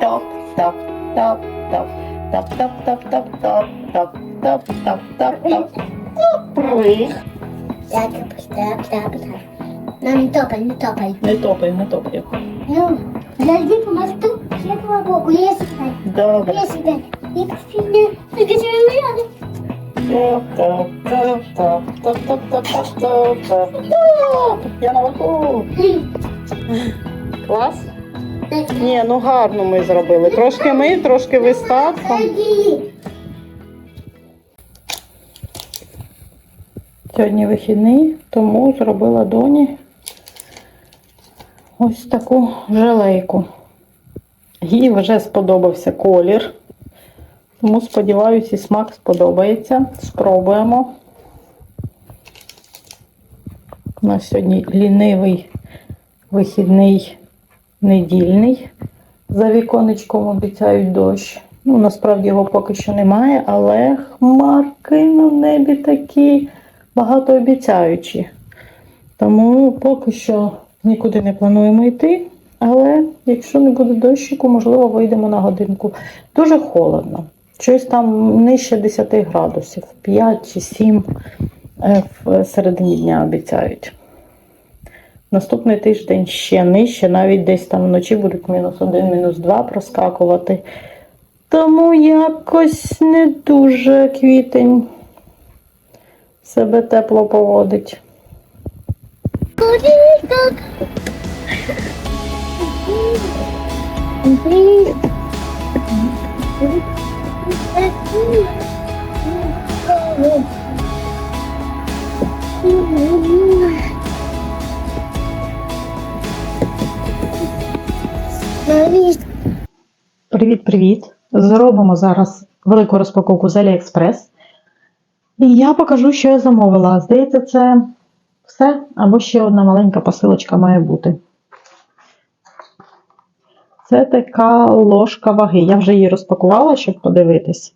Топ, топ, топ, топ, топ, топ, топ, топ, топ, топ, топ, топ, топ, топ. Прыг. Так, так, так, так. Ну, не топай, не топай. Не топай, не топай. Ну, зайди по Светлого Богу, я сюда. Добре. Я сюда. И пфиня. Ты качаешь рядом. Клас? Ні, ну гарно ми зробили. Трошки ми, трошки ви з. Сьогодні вихідний, тому зробила доні ось таку жалейку. Їй вже сподобався колір. Тому сподіваюся, і смак сподобається. Спробуємо. У нас сьогодні лінивий вихідний недільний. За віконечком обіцяють дощ. Ну, насправді його поки що немає, але хмарки на небі такі багатообіцяючі. Тому поки що нікуди не плануємо йти. Але якщо не буде дощику, можливо, вийдемо на годинку. Дуже холодно. Щось там нижче 10 градусів, 5 чи 7 е, в середині дня обіцяють. Наступний тиждень ще нижче, навіть десь там вночі будуть мінус 1, мінус 2 проскакувати. Тому якось не дуже квітень себе тепло поводить. Привіт-привіт! Зробимо зараз велику розпаковку з AliExpress. І я покажу, що я замовила. Здається, це все, або ще одна маленька посилочка має бути. Це така ложка ваги. Я вже її розпакувала, щоб подивитись.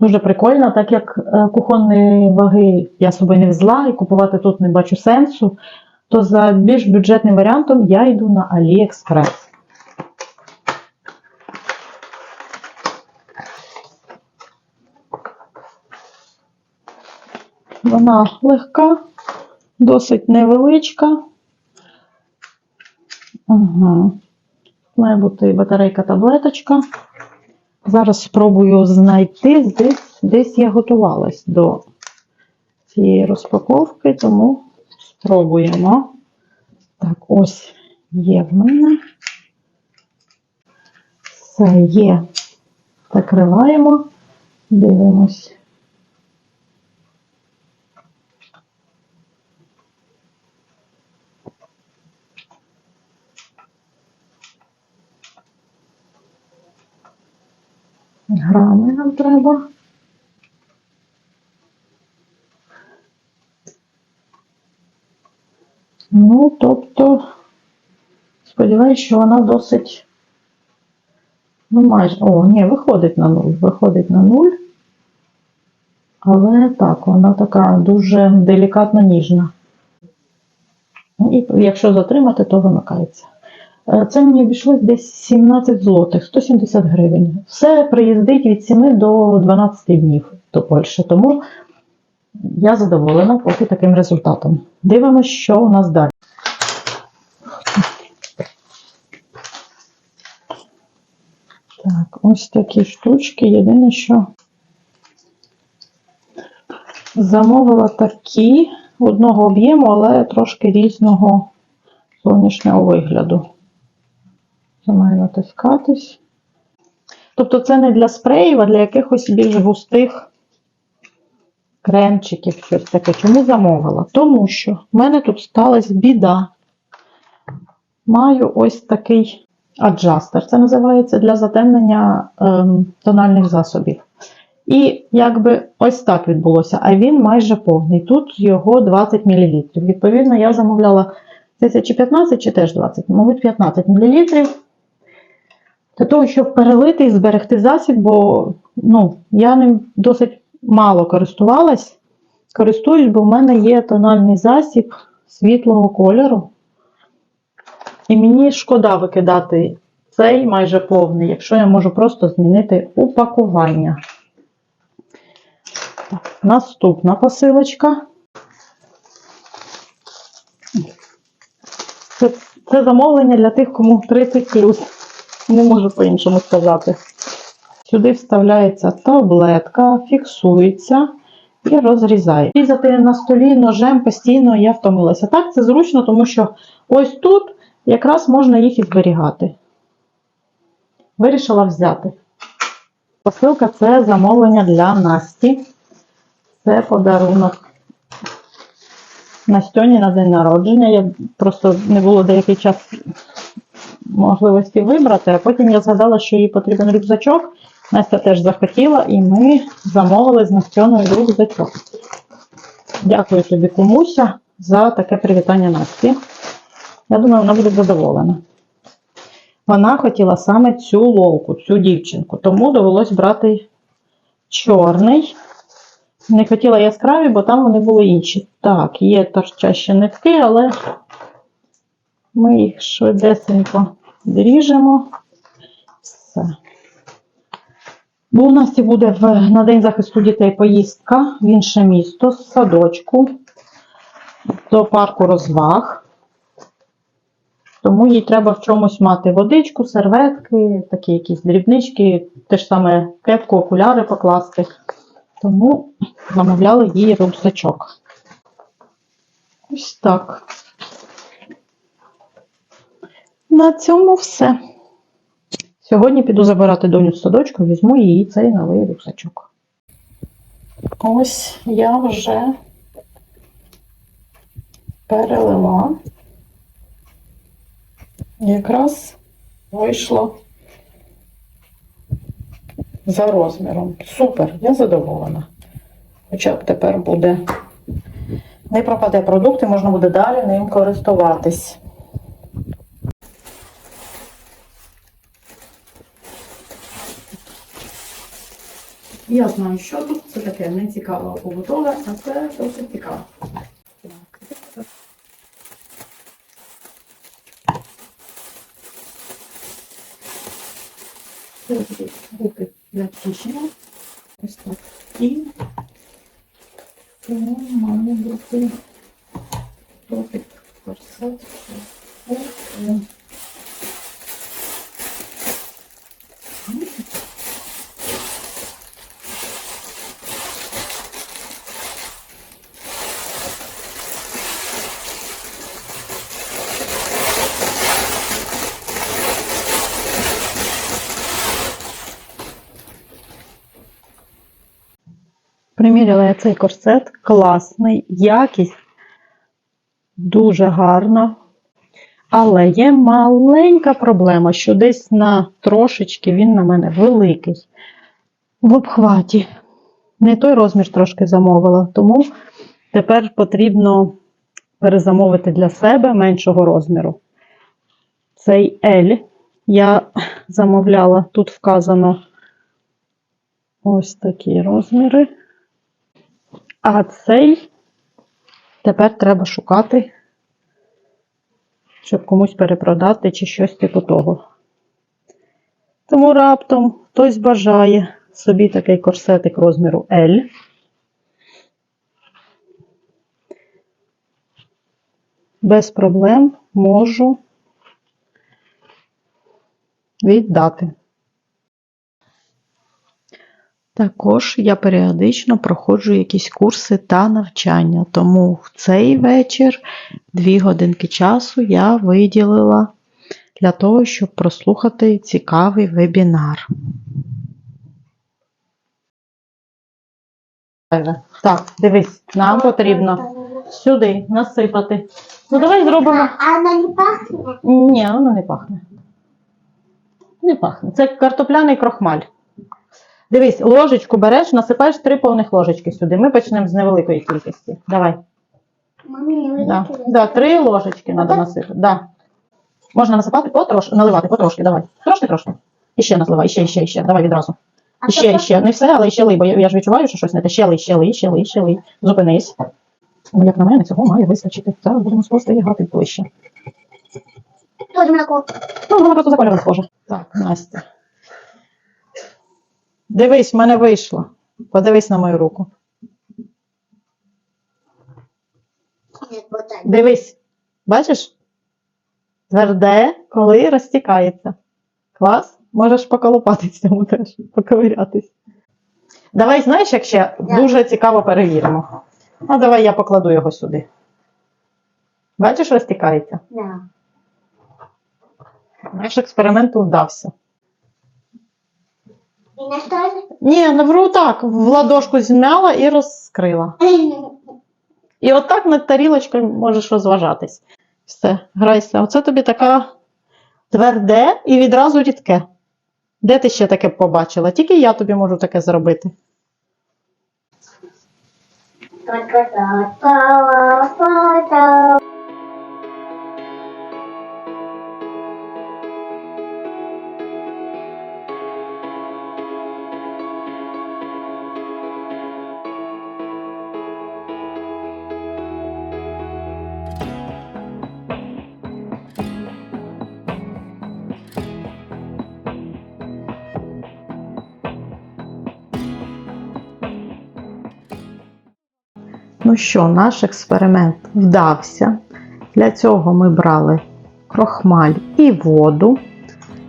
Дуже прикольно, так як е, кухонної ваги я собою не взяла і купувати тут не бачу сенсу, то за більш бюджетним варіантом я йду на AliExpress. Вона легка, досить невеличка. Угу. Має бути батарейка таблеточка. Зараз спробую знайти, десь, десь я готувалась до цієї розпаковки, тому спробуємо. Так, ось є в мене. Все є. Закриваємо, дивимось. Грами нам треба. Ну, тобто, сподіваюся, що вона досить. Ну, майже. О, ні, виходить на нуль. Виходить на нуль. Але так, вона така дуже делікатно ніжна. Ну, І якщо затримати, то вимикається. Е, Це мені обійшлось десь 17 злотих, 170 гривень. Все приїздить від 7 до 12 днів до Польщі. Тому я задоволена поки таким результатом. Дивимося, що у нас далі. Так, ось такі штучки. Єдине, що замовила такі одного об'єму, але трошки різного зовнішнього вигляду. Це має натискатись. Тобто це не для спреїв, а для якихось більш густих кремчиків, щось таке. Чому замовила? Тому що в мене тут сталася біда. Маю ось такий аджастер. Це називається для затемнення ем, тональних засобів. І якби ось так відбулося, а він майже повний. Тут його 20 мл. Відповідно, я замовляла здається, чи 15, чи теж 20, мабуть, 15 мл. Для того, щоб перелити і зберегти засіб, бо ну, я ним досить мало користувалась. Користуюсь, бо в мене є тональний засіб світлого кольору. І мені шкода викидати цей майже повний, якщо я можу просто змінити упакування. Так, наступна посилочка. Це, це замовлення для тих, кому 30 Не можу по-іншому сказати. Сюди вставляється таблетка, фіксується і розрізає. Різати на столі ножем постійно я втомилася. Так, це зручно, тому що ось тут якраз можна їх і зберігати. Вирішила взяти. Посилка це замовлення для Насті. Це подарунок Настьоні на день народження. Я просто не було деякий час можливості вибрати, а потім я згадала, що їй потрібен рюкзачок. Настя теж захотіла, і ми замовили з Настьоною рюкзачок. Дякую тобі, Кумуся, за таке привітання Насті. Я думаю, вона буде задоволена. Вона хотіла саме цю лолку, цю дівчинку, тому довелось брати чорний. Не хотіла яскраві, бо там вони були інші. Так, є торчащі нитки, але ми їх швидесенько дріжемо. Все. Бо у нас і буде в, на День захисту дітей поїздка в інше місто з садочку до парку розваг. Тому їй треба в чомусь мати водичку, серветки, такі якісь дрібнички, те ж саме кепку, окуляри покласти. Тому замовляли їй рюкзачок. Ось так. На цьому все. Сьогодні піду забирати доню з садочку, візьму її цей новий рюкзачок. Ось я вже перелила. Якраз вийшло за розміром. Супер, я задоволена. Хоча б тепер буде. Не пропаде продукт і можна буде далі ним користуватись. Я знаю, що тут. Це таке нецікаве побутове, а це досить цікаво. Руки для чищення. Ось так. І це має бути досить корсет. Приміряла я цей корсет, класний, якість дуже гарна. Але є маленька проблема, що десь на трошечки він на мене великий в обхваті. Не той розмір трошки замовила, тому тепер потрібно перезамовити для себе меншого розміру. Цей L я замовляла, тут вказано ось такі розміри. А цей тепер треба шукати, щоб комусь перепродати чи щось типу того. Тому раптом хтось бажає собі такий корсетик розміру L. Без проблем можу віддати. Також я періодично проходжу якісь курси та навчання, тому в цей вечір дві годинки часу я виділила для того, щоб прослухати цікавий вебінар. Так, дивись, нам потрібно сюди насипати. Ну, давай зробимо. А она не пахнет? Ні, воно не пахне. Не пахне. Це картопляний крохмаль. Дивись, ложечку береш, насипаєш три повних ложечки сюди. Ми почнемо з невеликої кількості. Давай. Маме не Да. Да, три ложечки треба насипати. Да. Можна насипати потрошки, наливати потрошки, давай. Трошки-трошки. І ще назливай, ще, ще, ще. Давай відразу. І ще, ще. Не все, але і ще лий, бо я, я ж відчуваю, що щось не те. Ще лий, ще лий, ще лий, ще лий. Зупинись. Як на мене, цього має вистачити. Зараз будемо спостерігати ближче. Тоже молоко. Ну, воно просто за кольором схоже. Так, Настя. Дивись, в мене вийшло. Подивись на мою руку. Дивись. Бачиш? Тверде, коли розтікається. Клас? Можеш поколупатись в цьому теж, поковирятись. Давай, знаєш, як ще дуже цікаво перевіримо. Ну, давай я покладу його сюди. Бачиш, розтікається? Да. Наш експеримент вдався. И на что это? Ні, навру так, в ладошку змяла і розкрила. І отак над тарілочкою можеш розважатись. Все, грайся. Оце тобі така тверде і відразу рідке. Де ти ще таке побачила? Тільки я тобі можу таке зробити. Та-та-та-та-та-та. Ну що, наш експеримент вдався. Для цього ми брали крохмаль і воду,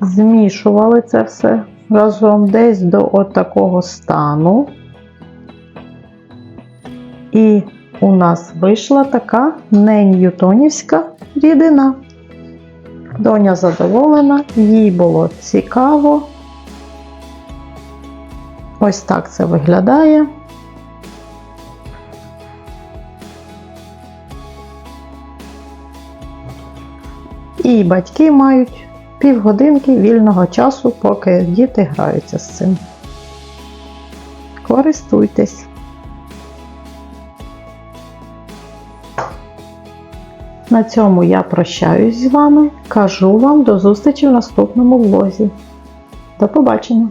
змішували це все разом десь до от стану. І у нас вийшла така не ньютонівська рідина. Доня задоволена, їй було цікаво. Ось так це виглядає. І батьки мають півгодинки вільного часу, поки діти граються з цим. Користуйтесь. На цьому я прощаюсь з вами. Кажу вам до зустрічі в наступному влозі. До побачення!